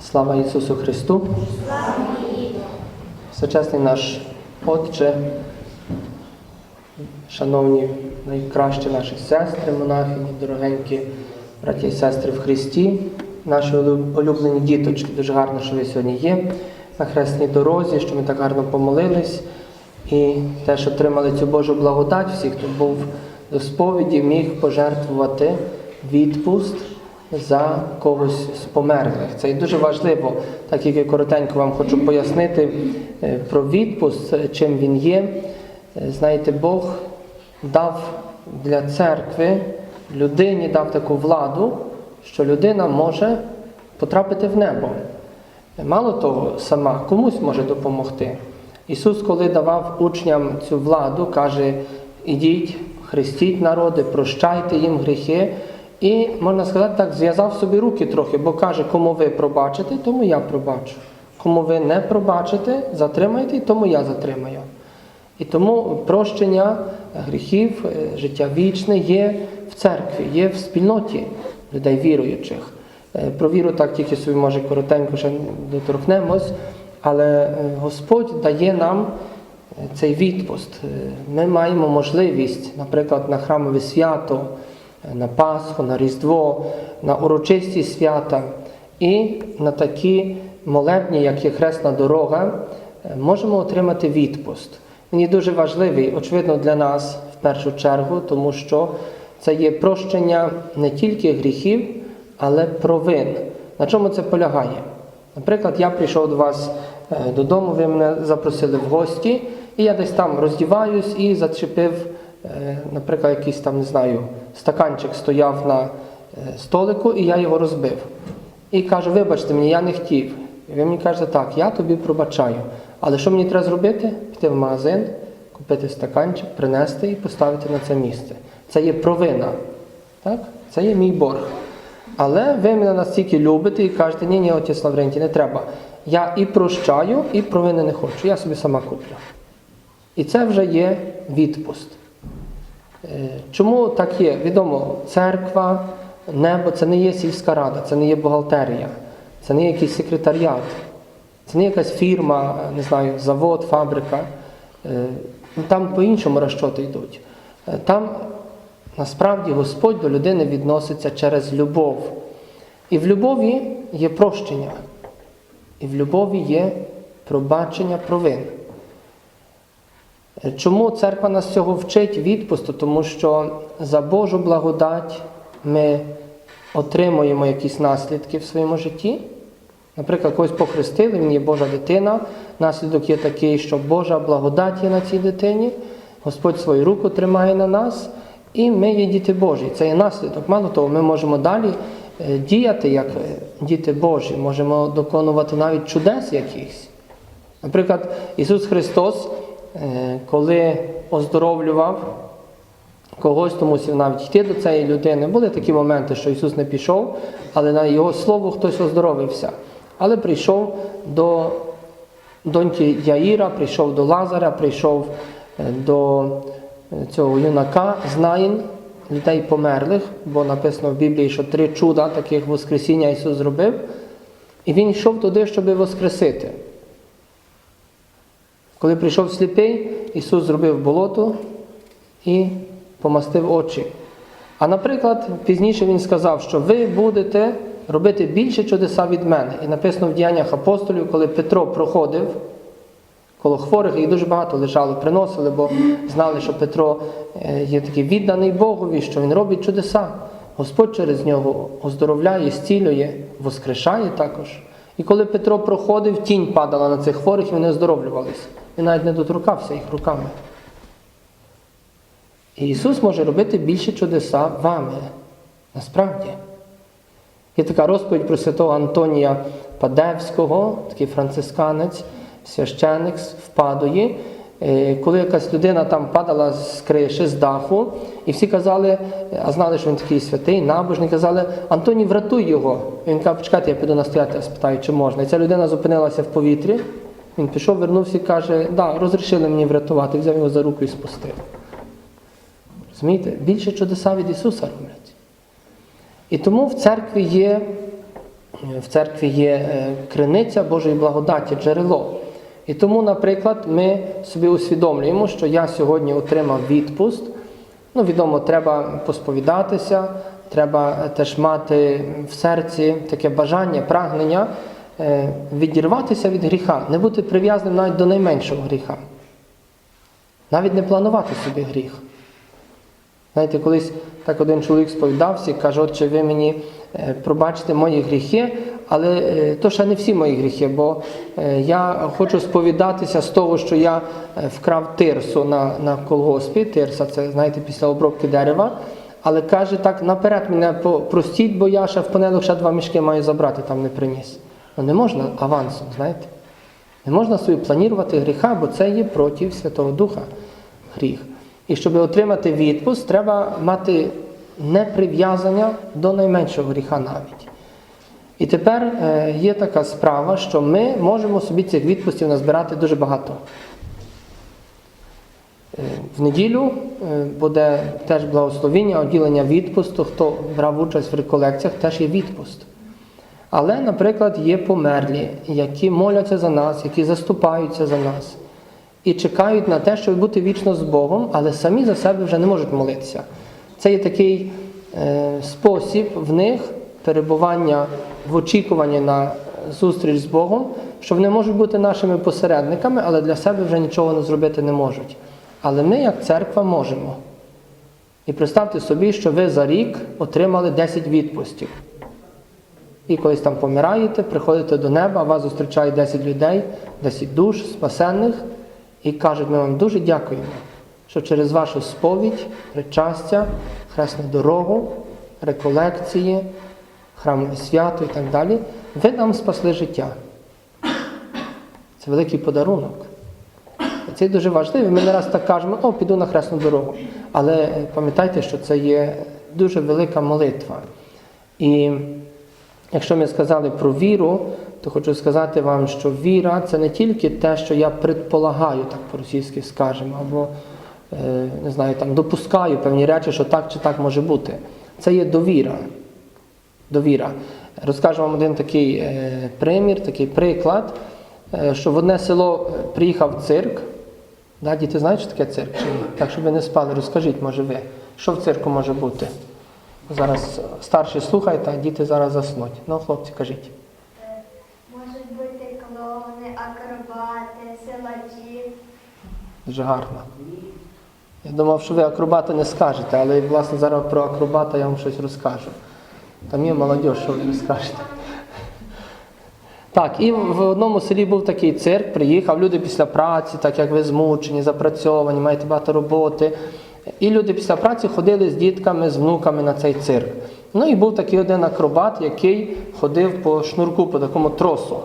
Слава Ісусу Христу! Всечесний наш Отче, шановні найкращі наші сестри, монахині, дорогенькі браті і сестри в Христі, наші улюблені діточки, дуже гарно, що ви сьогодні є на хресній дорозі, що ми так гарно помолились і теж отримали цю Божу благодать. Всі, хто був до сповіді, міг пожертвувати відпуст за когось з померлих. Це дуже важливо, так як я коротенько вам хочу пояснити е, про відпуст, е, чим він є. Е, Знаєте, Бог дав для церкви людині дав таку владу, що людина може потрапити в небо. Мало того, сама комусь може допомогти. Ісус, коли давав учням цю владу, каже: ідіть, хрестіть народи, прощайте їм гріхи. І, можна сказати, так, зв'язав собі руки трохи, бо каже, кому ви пробачите, тому я пробачу. Кому ви не пробачите, затримайте, тому я затримаю. І тому прощення гріхів, е, життя вічне є в церкві, є в спільноті людей віруючих. Е, Про віру так тільки собі може коротенько ще доторкнемось, але е, Господь дає нам цей відпуст. Ми маємо можливість, наприклад, на храмове свято, на Пасху, на Різдво, на урочисті свята і на такі молебні, як є Хресна дорога, е, можемо отримати відпуст. Він є дуже важливий, очевидно, для нас в першу чергу, тому що це є прощення не тільки гріхів, але провин. На чому це полягає? Наприклад, я прийшов до вас е, додому, ви мене запросили в гості, і я десь там роздіваюсь і зачепив, наприклад, якийсь там, не знаю, стаканчик стояв на е, столику, і я його розбив. І кажу, вибачте мені, я не хотів. І ви мені кажете, так, я тобі пробачаю. Але що мені треба зробити? Піти в магазин, купити стаканчик, принести і поставити на це місце. Це є провина. Так? Це є мій борг. Але ви мене настільки любите і кажете, ні, ні, отець Лаврентій, не треба. Я і прощаю, і провини не хочу. Я собі сама куплю. І це вже є відпуст. Е, Чому так є? Відомо, церква, небо це не є сільська рада, це не є бухгалтерія, це не є якийсь секретаріат, це не якась фірма, не знаю, завод, фабрика. Е, Там по-іншому розчоти йдуть. Е, Там насправді Господь до людини відноситься через любов. І в любові є прощення, і в любові є пробачення провин. Чому церква нас цього вчить відпусту? Тому що за Божу благодать ми отримуємо якісь наслідки в своєму житті. Наприклад, когось похрестили, він є Божа дитина. Наслідок є такий, що Божа благодать є на цій дитині, Господь свою руку тримає на нас, і ми є діти Божі. Це є наслідок. Мало того, ми можемо далі е, діяти як е, діти Божі, можемо доконувати навіть чудес якихось. Наприклад, Ісус Христос, е, коли оздоровлював когось, то мусив навіть йти до цієї людини. Були такі моменти, що Ісус не пішов, але на Його слово хтось оздоровився. Але прийшов до доньки Яїра, прийшов до Лазаря, прийшов е, до е, цього юнака з людей померлих, бо написано в Біблії, що три чуда таких Воскресіння Ісус зробив. І він йшов туди, щоб Воскресити. Коли прийшов сліпий, Ісус зробив болото і помастив очі. А наприклад, пізніше Він сказав, що ви будете робити більше чудеса від мене. І написано в діяннях апостолів, коли Петро проходив коло хворих, їх дуже багато лежало, приносили, бо знали, що Петро е, є такий відданий Богові, що він робить чудеса. Господь через нього оздоровляє, зцілює, воскрешає також. І коли Петро проходив, тінь падала на цих хворих і вони оздоровлювалися. Він навіть не доторкався їх руками. І Ісус може робити більше чудеса вами. Насправді. Є така розповідь про святого Антонія Падевського, такий францисканець, священик з Падої. Е, Коли якась людина там падала з криші, з даху, і всі казали, а знали, що він такий святий, набожний, казали, Антоній, врятуй його. І він каже, почекайте, я піду настояти, спитаю, чи можна. І ця людина зупинилася в повітрі. Він пішов, вернувся і каже, да, розрішили мені врятувати, взяв його за руку і спустив. Розумієте? Більше чудеса від Ісуса роблять. І тому в церкві є в церкві є е, криниця Божої благодаті, джерело. І тому, наприклад, ми собі усвідомлюємо, що я сьогодні отримав відпуст. Ну, відомо, треба посповідатися, треба теж мати в серці таке бажання, прагнення е, відірватися від гріха, не бути прив'язаним навіть до найменшого гріха. Навіть не планувати собі гріх. Знаєте, колись так один чоловік сповідався і каже, отче, ви мені е, пробачте мої гріхи, але е, то ще не всі мої гріхи, бо е, я хочу сповідатися з того, що я е, вкрав тирсу на, на колгоспі. Тирса це, знаєте, після обробки дерева. Але каже, так наперед мене простіть, бо я ще в понеділок ще два мішки маю забрати, там не приніс. Ну не можна авансом, знаєте. Не можна собі планувати гріха, бо це є проти Святого Духа гріх. І щоб отримати відпуск, треба мати неприв'язання до найменшого гріха навіть. І тепер е, є така справа, що ми можемо собі цих відпустів назбирати дуже багато. Е, В неділю е, буде теж благословіння, оділення відпусту. Хто брав участь в реколекціях, теж є відпуст. Але, наприклад, є померлі, які моляться за нас, які заступаються за нас і чекають на те, щоб бути вічно з Богом, але самі за себе вже не можуть молитися. Це є такий е, спосіб в них перебування в очікуванні на зустріч з Богом, що вони можуть бути нашими посередниками, але для себе вже нічого не зробити не можуть. Але ми, як церква, можемо. І представте собі, що ви за рік отримали 10 відпустів. І колись там помираєте, приходите до неба, вас зустрічають 10 людей, 10 душ спасенних, і кажуть, ми вам дуже дякуємо, що через вашу сповідь, причастя, хресну дорогу, реколекції, храмове свято і так далі, ви нам спасли життя. Це великий подарунок. Це дуже важливо. Ми не раз так кажемо, о, піду на хресну дорогу. Але е, пам'ятайте, що це є дуже велика молитва. І якщо ми сказали про віру, то хочу сказати вам, що віра це не тільки те, що я предполагаю, так по-російськи скажемо, або е, не знаю, там допускаю певні речі, що так чи так може бути. Це є довіра. Довіра. Розкажу вам один такий е, примір, такий приклад, е, що в одне село приїхав цирк. Да, діти знають, що таке цирк? Чи? Так, щоб ви не спали, розкажіть, може ви, що в цирку може бути? Зараз старші слухають, а діти зараз заснуть. Ну, хлопці, кажіть. Можуть бути клоуни, акробати, силачі. Дуже гарно. Я думав, що ви акробата не скажете, але власне зараз про акробата я вам щось розкажу. Там є молодь, що ви розкажете. Так, і в одному селі був такий цирк, приїхав, люди після праці, так як ви змучені, запрацьовані, маєте багато роботи. І люди після праці ходили з дітками, з внуками на цей цирк. Ну і був такий один акробат, який ходив по шнурку, по такому тросу.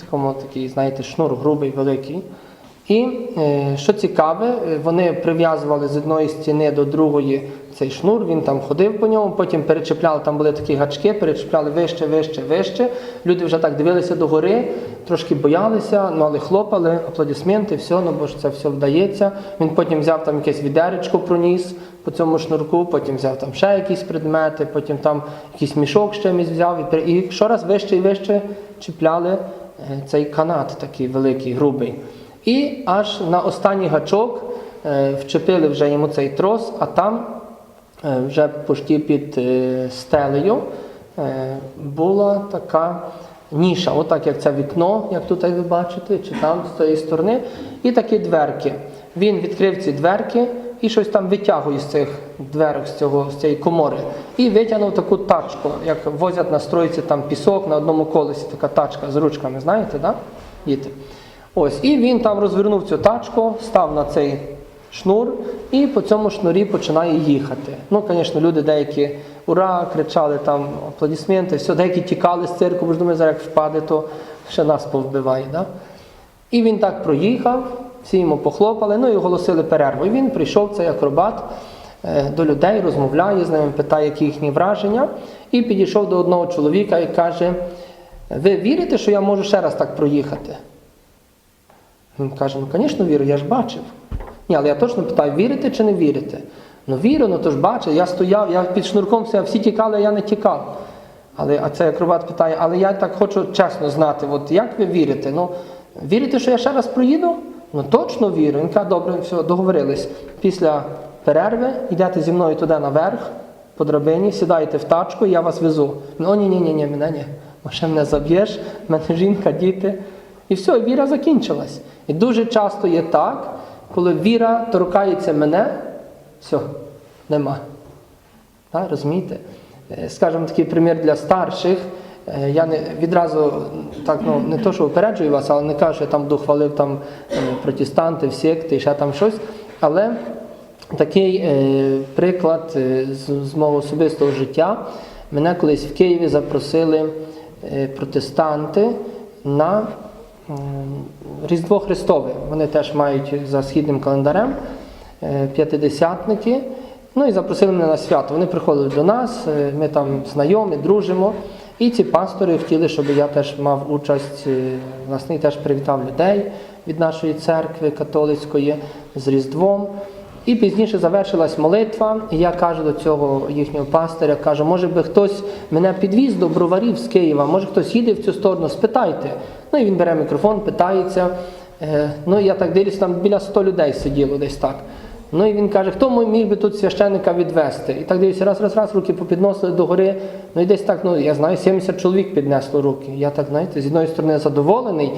Такому такий, знаєте, шнур грубий, великий. І е, що цікаве, е, вони прив'язували з одної стіни до другої цей шнур, він там ходив по ньому, потім перечепляли, там були такі гачки, перечепляли вище, вище, вище. Люди вже так дивилися догори, трошки боялися, ну але хлопали, аплодисменти, все, ну бо ж це все вдається. Він потім взяв там якесь відеречко проніс по цьому шнурку, потім взяв там ще якісь предмети, потім там якийсь мішок ще місь взяв і, щораз вище і вище чіпляли е, цей канат такий великий, грубий. І аж на останній гачок е, вчепили вже йому цей трос, а там вже почти під е, стелею е, була така ніша, отак як це вікно, як тут ви бачите, чи там з цієї сторони, і такі дверки. Він відкрив ці дверки і щось там витягує з цих дверок, з, цього, з цієї комори. І витягнув таку тачку, як возять на стройці там пісок на одному колесі, така тачка з ручками, знаєте, да? діти? Ось, і він там розвернув цю тачку, став на цей шнур і по цьому шнурі починає їхати. Ну, звісно, люди деякі ура, кричали там аплодисменти, все, деякі тікали з цирку, бо ж думаю, зараз як впаде, то ще нас повбиває. Да? І він так проїхав, всі йому похлопали, ну і оголосили перерву. І він прийшов, цей акробат, е, до людей, розмовляє з ними, питає, які їхні враження, і підійшов до одного чоловіка і каже: Ви вірите, що я можу ще раз так проїхати? Він каже, ну, звісно, вірю, я ж бачив. Ні, але я точно питаю, вірите чи не вірите? Ну вірю, ну то ж бачив, я стояв, я під шнурком стояв, всі тікали, а я не тікав. Але а цей акробат питає, але я так хочу чесно знати, от як ви вірите? Ну, вірите, що я ще раз проїду? Ну точно вірю. Він каже, добре, все, договорились. Після перерви йдете зі мною туди наверх, по драбині, сідаєте в тачку, і я вас везу. Ну ні, ні, ні, ні, мене ні. Ще мене заб'єш, мене жінка, діти. І все, віра закінчилась. І дуже часто є так, коли віра торкається мене, все, нема. Так, розумієте? Е, Скажімо, такий примір для старших. Е, Я не відразу так, ну не то, що упереджую вас, але не кажу, що я там дохвалив там е, протестантів, секти ще там щось. Але такий е, приклад з, з мого особистого життя. Мене колись в Києві запросили протестанти на Різдво Христове. Вони теж мають за східним календарем е, п'ятидесятники. Ну і запросили мене на свято. Вони приходили до нас, е, ми там знайомі, дружимо. І ці пастори хотіли, щоб я теж мав участь, е, власне, і теж привітав людей від нашої церкви католицької з Різдвом. І пізніше завершилась молитва, і я кажу до цього їхнього пастиря, кажу, може би хтось мене підвіз до броварів з Києва, може хтось їде в цю сторону, спитайте. Ну і він бере мікрофон, питається. Е, Ну, я так дивлюсь, там біля 100 людей сиділо десь так. Ну і він каже, хто міг би тут священника відвести? І так дивлюся, раз, раз, раз, руки попідносили до гори. Ну і десь так, ну я знаю, 70 чоловік піднесло руки. Я так, знаєте, з одної сторони задоволений,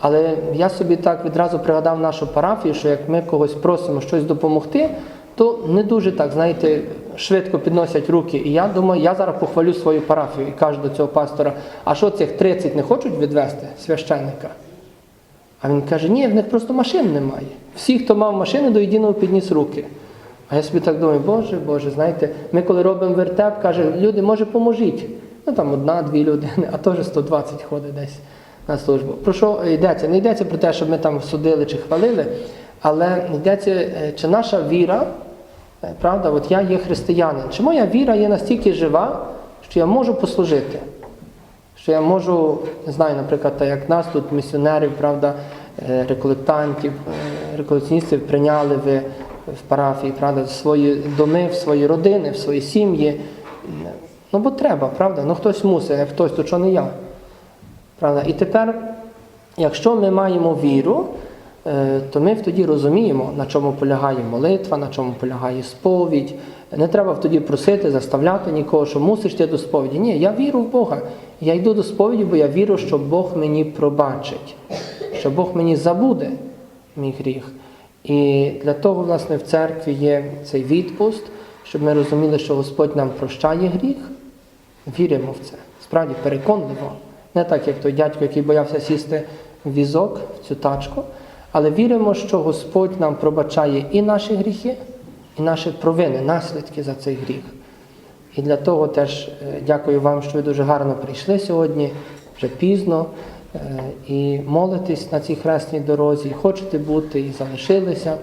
але я собі так відразу пригадав нашу парафію, що як ми когось просимо щось допомогти, то не дуже так, знаєте, швидко підносять руки. І я думаю, я зараз похвалю свою парафію і кажу до цього пастора, а що цих 30 не хочуть відвести священника? А він каже, ні, в них просто машин немає. Всі, хто мав машини, до єдиного підніс руки. А я собі так думаю, Боже, Боже, знаєте, ми коли робимо вертеп, каже, люди, може, поможіть. Ну там одна-дві людини, а теж 120 ходить десь на службу. Про що йдеться? Не йдеться про те, щоб ми там судили чи хвалили, але йдеться, е, чи наша віра, е, правда, от я є християнин, чи моя віра є настільки жива, що я можу послужити. Що я можу, не знаю, наприклад, як нас тут місіонерів, правда, е, реколектантів, реколекціоністів прийняли в, в парафії, правда, в свої доми, в свої родини, в свої сім'ї. Ну, бо треба, правда? Ну хтось мусить, а хтось, то що не я. Правда? І тепер, якщо ми маємо віру, е, то ми тоді розуміємо, на чому полягає молитва, на чому полягає сповідь. Не треба тоді просити, заставляти нікого, що мусиш ти до сповіді. Ні, я вірю в Бога. Я йду до сповіді, бо я вірю, що Бог мені пробачить, що Бог мені забуде мій гріх. І для того, власне, в церкві є цей відпуст, щоб ми розуміли, що Господь нам прощає гріх. Віримо в це. Справді переконливо. Не так, як той дядько, який боявся сісти в візок, в цю тачку, але віримо, що Господь нам пробачає і наші гріхи, і наші провини, наслідки за цей гріх. І для того теж е, дякую вам, що ви дуже гарно прийшли сьогодні, вже пізно, е, і молитесь на цій хресній дорозі, і хочете бути, і залишилися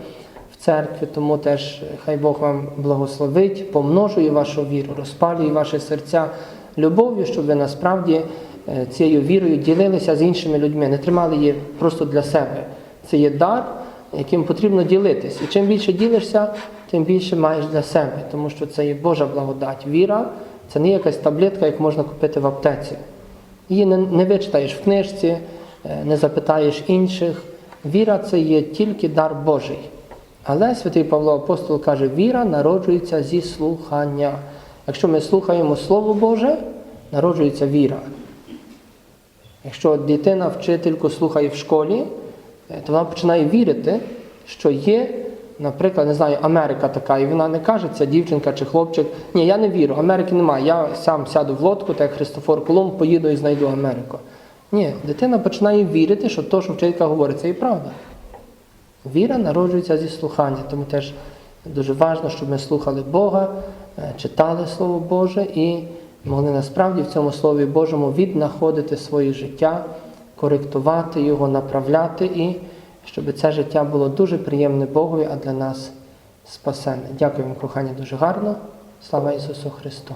в церкві. Тому теж е, хай Бог вам благословить, помножує вашу віру, розпалює ваші серця любов'ю, щоб ви насправді цією вірою ділилися з іншими людьми, не тримали її просто для себе. Це є дар, яким потрібно ділитись. І чим більше ділишся, тим більше маєш для себе, тому що це є Божа благодать. Віра це не якась таблетка, як можна купити в аптеці. Її не, не вичитаєш в книжці, е, не запитаєш інших. Віра це є тільки дар Божий. Але святий Павло Апостол каже, віра народжується зі слухання. Якщо ми слухаємо Слово Боже, народжується віра. Якщо дитина вчительку слухає в школі, е, то вона починає вірити, що є, наприклад, не знаю, Америка така, і вона не каже, ця дівчинка чи хлопчик. Ні, я не вірю, Америки немає. Я сам сяду в лодку, так як Христофор Колумб, поїду і знайду Америку. Ні, дитина починає вірити, що то, що вчителька говорить, це і правда. Віра народжується зі слухання, тому теж дуже важливо, щоб ми слухали Бога, е, читали Слово Боже і могли насправді в цьому Слові Божому віднаходити своє життя, коректувати його, направляти і щоб це життя було дуже приємне Богові, а для нас спасенне. Дякую вам, кохання, дуже гарно. Слава Ісусу Христу!